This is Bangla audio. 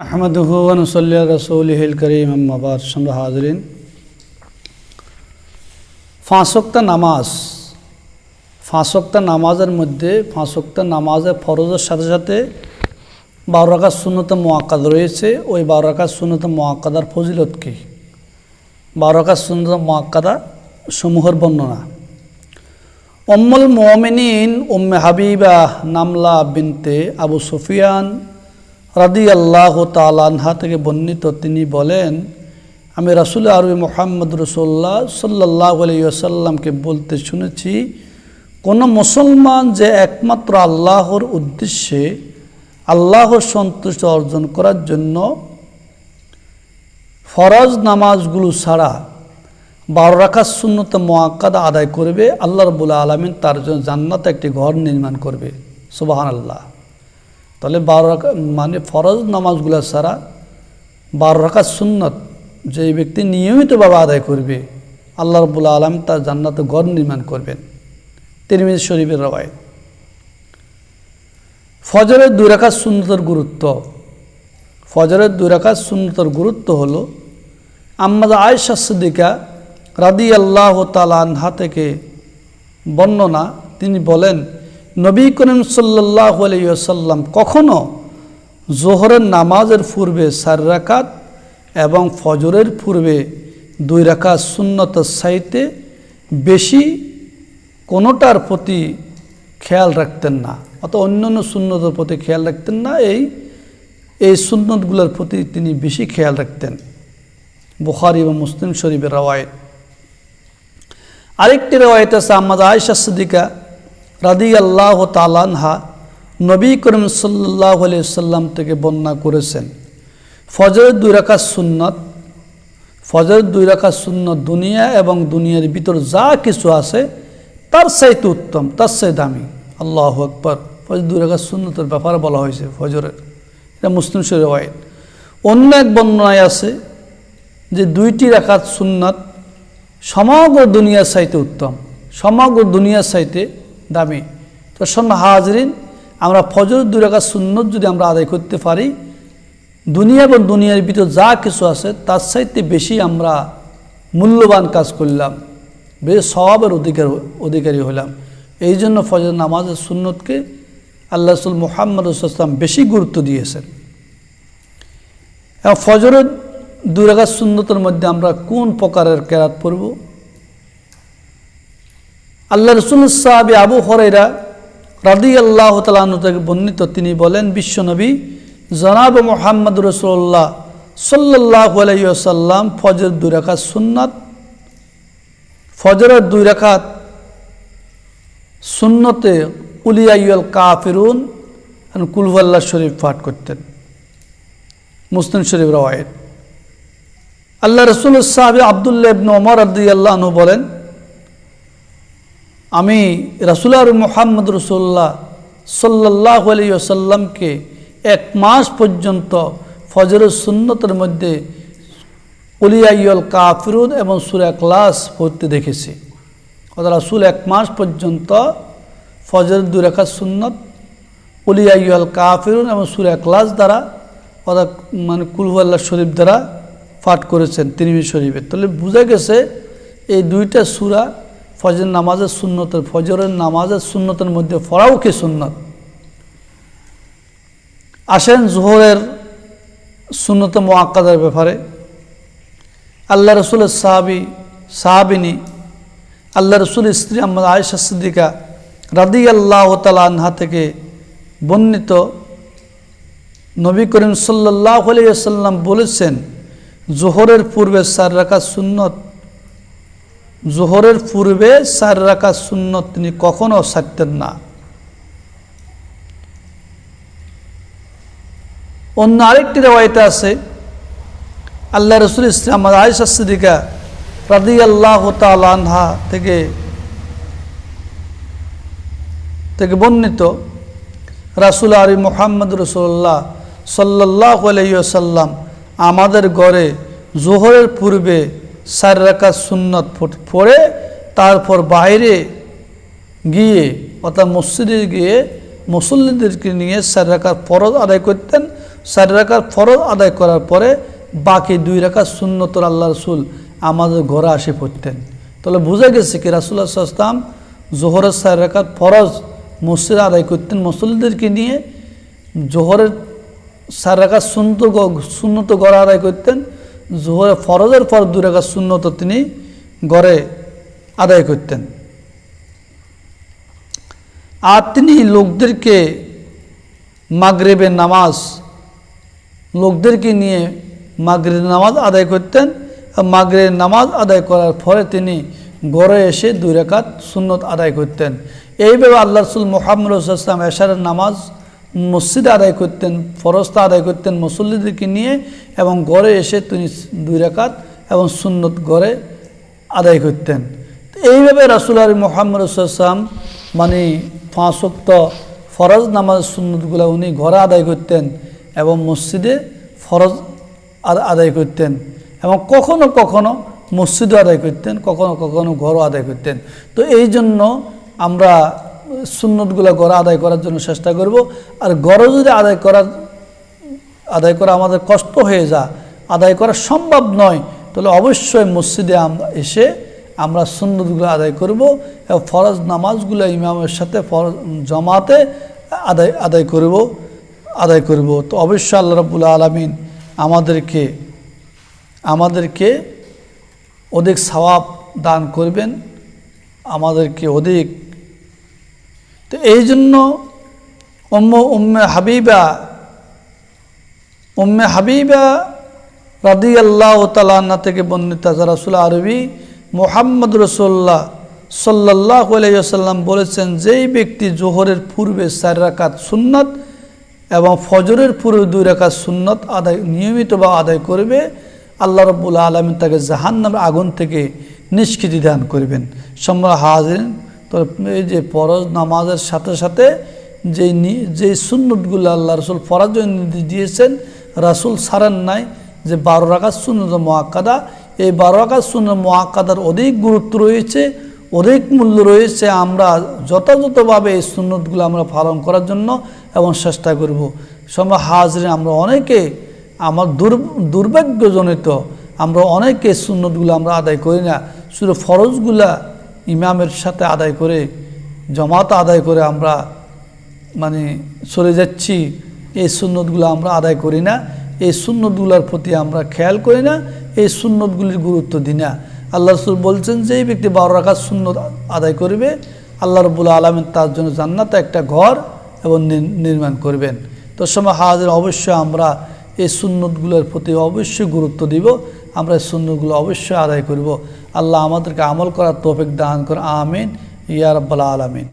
আহমদুহু ওয়ানুসল্লি রসৌলিহিল করিম আম্মাবাদ সন্ধ্যা হাজরিন ফাঁসক্তা নামাজ ফাঁসক্তা নামাজের মধ্যে ফাঁসক্তা নামাজের ফরজের সাথে সাথে বারো রাকাত শূন্যত মোয়াক্কাদ রয়েছে। ওই বারো রাকাত শূন্যত মোয়াক্কাদার ফজিলত কী? বারো রাকাত শূন্যত মোয়াক্কাদা সমূহের বর্ণনা। অম্মুল মোমিনিন, উম্মে হাবিবা, নামলা বিনতে আবু সুফিয়ান রাদি আল্লাহ তালানহা থেকে বর্ণিত তিনি বলেন, আমি রাসুল আরবি মোহাম্মদ রসোল্লা সাল্লাহ আলাইসাল্লামকে বলতে শুনেছি, কোনো মুসলমান যে একমাত্র আল্লাহর উদ্দেশ্যে আল্লাহর সন্তুষ্ট অর্জন করার জন্য ফরজ নামাজগুলো ছাড়া বারো রাখার শূন্যত মোয়াক্কাদা আদায় করবে, আল্লাহ রবুল্লা আলমিন তার জন্য জান্নাতে একটি ঘর নির্মাণ করবে। সুবাহান আল্লাহ তাহলে বারো রাখা মানে ফরজ নামাজগুলো ছাড়া বারো রাখার সুন্নত। যে ব্যক্তি নিয়মিতভাবে আদায় করবে, আল্লাহ রবুল্লা আলম তার জান্নাত ঘর নির্মাণ করবেন। তিরমিজ শরীফের রবায় ফজরের দুই রাখার সুন্নতের গুরুত্ব। ফজরের দুই রাখার সুন্নতের গুরুত্ব হলো আম্মাদা আয়সা সিদ্দিকা রাদি আল্লাহ তালা আনহা থেকে বর্ণনা, তিনি বলেন নবী করিম সাল্লাহ আলাইসাল্লাম কখনও জোহরের নামাজের পূর্বে চার রাকাত এবং ফজরের পূর্বে দুই রাকাত সুন্নত সাইতে বেশি কোনোটার প্রতি খেয়াল রাখতেন না অত অন্য অন্য সুন্নতের প্রতি খেয়াল রাখতেন না, এই এই সুন্নতগুলোর প্রতি তিনি বেশি খেয়াল রাখতেন। বুখারি এবং মুসলিম শরীফের রওয়ায়ত। আরেকটি রওয়ায়ত আছে আহমদ আয়সা সিদ্দিকা রাদি আল্লাহ তালানহা নবী করিম সাল্লাহ সাল্লাম থেকে বর্ণনা করেছেন, ফজরের দুই রাখা সুন্নত, ফজরের দুই রাখা সুন্নত দুনিয়া এবং দুনিয়ার ভিতর যা কিছু আছে তার চাইতে উত্তম, তার চাই দামি। আল্লাহ আকবর। ফজর দুই রাখা সুন্নতের ব্যাপারে বলা হয়েছে ফজরের। এটা মুসলিম ওয়াইদ অন্য এক বর্ণনায় আছে যে দুইটি রাখাত সুন্নত সমগ্র দুনিয়ার চাইতে উত্তম, সমগ্র দুনিয়ার চাইতে দামি। তো সন্ন্য হাজরিন, আমরা ফজর রাখাত সুন্নত যদি আমরা আদায় করতে পারি, দুনিয়া এবং দুনিয়ার ভিতর যা কিছু আছে, তার চাইতে বেশি আমরা মূল্যবান কাজ করলাম, বেশ স্বভাবের অধিকার, অধিকারী হলাম। এই জন্য ফজর নামাজের সুন্নতকে আল্লাহ রসুল মোহাম্মদ ইসলাম বেশি গুরুত্ব দিয়েছেন। এবং ফজরের দুই রাখাত সুন্নতের মধ্যে আমরা কোন প্রকারের কেরাত পড়ব? আল্লাহ রসুল সাহাবি আবু হরেরা রাদি আল্লাহ তালু থেকে বর্ণিত, তিনি বলেন বিশ্বনবী জনাব মোহাম্মদ রসুল্লাহ সাল্লাহ আলাইসাল্লাম ফজর দুই রাখাত সুন্নাত, ফজরের দুই রাখাত সুন্নতে উলিয়াইল কাফিরুন কুলভাল্লা শরীফ পাঠ করতেন। মুসলিম শরীফ রওয়ায়ত। আল্লাহ রসুল সাহাবি আবদুল্লাহ ইবন ওমর আব্দি আল্লাহনু বলেন আমি রাসুলার মোহাম্মদ রসুল্লাহ সাল্লাহ আলিয়াল্লামকে এক মাস পর্যন্ত ফজরের সুন্নতের মধ্যে উলিয়াইল কাফিরুন এবং সুরা ক্লাস পড়তে দেখেছি। অর্থাৎ রাসুল এক মাস পর্যন্ত ফজর দুই রেখা সুন্নত উলিয়াইল কাফিরুন এবং সুরা ক্লাস দ্বারা, অর্থাৎ মানে কুলহুয়াল্লাহ শরীফ দ্বারা পাঠ করেছেন তিনিবি শরীফে। তাহলে বোঝা গেছে এই দুইটা সুরা ফজর নামাজের সুন্নতের ফজরের নামাজের সুন্নতের মধ্যে পড়াও কি সুন্নত? আসেন জোহরের সুন্নত মোয়াক্কাদের ব্যাপারে। আল্লাহ রসুলের সাহাবি, সাহাবিনী, আল্লাহ রসুল স্ত্রী আহমদ আয়েশা সিদ্দিকা রাদি আল্লাহ তালা থেকে বর্ণিত নবী করিম সাল্লাহ আলিয়াল্লাম বলেছেন, জোহরের পূর্বে সার রাখা সুন্নত জোহরের পূর্বে চার রাখা সুন্নত তিনি কখনো ছাড়তেন না। অন্য আরেকটি রেওয়ায়তে আছে, আল্লাহ রসুল ইসলাম আয়সা সিদ্দিকা রাদি আল্লাহ তালহা থেকে থেকে বর্ণিত, রাসুল আলী মোহাম্মদ রসুল্লাহ সাল্লাহ আলাইসাল্লাম আমাদের ঘরে জোহরের পূর্বে চার রাখা সুন্নত পড়ে তারপর বাইরে গিয়ে অর্থাৎ মসজিদে গিয়ে মুসল্লিদেরকে নিয়ে চার রাখার ফরজ আদায় করতেন। চার রাকাত ফরজ আদায় করার পরে বাকি দুই রাকাত সুন্নতর আল্লাহ রসুল আমাদের ঘরে আসে পড়তেন। তাহলে বোঝা গেছে কি রাসুল্লাহ সাল্লাম জোহরের চার রাকাত ফরজ মসজিদে আদায় করতেন মুসল্লিদেরকে নিয়ে। জোহরের চার রাকাত সুন্নত সুন্নত গড়ে আদায় করতেন। জোহরে ফরজের পর দুই রাকাত সুন্নত তিনি গড়ে আদায় করতেন। আর তিনি লোকদেরকে মাগরেবের নামাজ, লোকদেরকে নিয়ে মাগরের নামাজ আদায় করতেন মাগরের নামাজ আদায় করার পরে তিনি গড়ে এসে দুই রেখাত সুন্নত আদায় করতেন। এইভাবে আল্লাহ রসুল মোহাম্মদ ইসলাম এশারের নামাজ মসজিদে আদায় করতেন ফরস্তা আদায় করতেন মুসল্লিদেরকে নিয়ে এবং গড়ে এসে তিনি দুই রেখাত এবং সুন্নত গড়ে আদায় করতেন। এইভাবে রাসুল আলী মোহাম্মদ ইসলাম মানে ফাঁসক্ত ফরজ নামাজ সুন্নতগুলো উনি ঘরে আদায় করতেন এবং মসজিদে ফরজ আদ- আদায় করতেন এবং কখনো কখনো মসজিদও আদায় করতেন, কখনো কখনো ঘরও আদায় করতেন। তো এই জন্য আমরা সুন্নতগুলো ঘরে আদায় করার জন্য চেষ্টা করব। আর ঘরে যদি আদায় করার আদায় করা আমাদের কষ্ট হয়ে যা আদায় করা সম্ভব নয়, তাহলে অবশ্যই মসজিদে আমরা এসে আমরা সুন্নতগুলো আদায় করব এবং ফরজ নামাজগুলো ইমামের সাথে ফরজ, জমাতে আদায় আদায় করব আদায় করব। তো অবশ্যই আল্লাহ রবুল্লা আলমিন আমাদেরকে আমাদেরকে অধিক সওয়াব দান করবেন, আমাদেরকে অধিক তো এই জন্য উম্ম, উম্মে হাবিবা উম্মে হাবিবা রাদি আল্লাহ তালান্না থেকে বর্ণিত রাসুল আরবি মোহাম্মদ রসোল্লাহ সাল্লাহ আলাইসাল্লাম বলেছেন, যেই ব্যক্তি জোহরের পূর্বে চার রাকাত সুন্নত এবং ফজরের পূর্বে দুই রাকাত সুন্নত আদায়, নিয়মিত বা আদায় করবে, আল্লাহ রব্বুল আলমিন তাকে জাহান্নামের আগুন থেকে নিষ্কৃতি দান করবেন। সম্রা হাজির তো এই যে ফরজ নামাজের সাথে সাথে যে যে সুন্নতগুলো আল্লাহ রসুল ফরাজ নির্দেশ দিয়েছেন, রাসুল সারেন নাই যে বারো রাকাত সুন্নত মহাক্কাদা এই বারো রাকাত সুন্নত মহাক্কাদার অধিক গুরুত্ব রয়েছে, অধিক মূল্য রয়েছে আমরা যথাযথভাবে এই সুন্নতগুলো আমরা পালন করার জন্য এবং চেষ্টা করব। সময় হাজরে আমরা অনেকে আমার দুর, দুর্ভাগ্যজনিত আমরা অনেকে সুন্নতগুলো আমরা আদায় করি না। শুধু ফরজগুলা ইমামের সাথে আদায় করে, জমাত আদায় করে আমরা মানে চলে যাচ্ছি। এই সুন্নতগুলো আমরা আদায় করি না। এই সুন্নতগুলোর প্রতি আমরা খেয়াল করি না। এই সুন্নতগুলির গুরুত্ব দিই না। আল্লাহ রসুল বলছেন যে, এই ব্যক্তি বারো রাখার সুন্নত আদায় করবে, আল্লাহ রবুল্লা আলমিন তার জন্য জান্নাতে একটা ঘর এবং নির- নির্মাণ করবেন। তো সময় হাজির অবশ্যই আমরা এই সুন্নতগুলোর প্রতি অবশ্যই গুরুত্ব দিব। আমরা এই সুন্নতগুলো অবশ্যই আদায় করব। আল্লাহ আমাদেরকে আমল করার তোফিক দান করে আমিন। ইয়ারব্বাল আলমিন।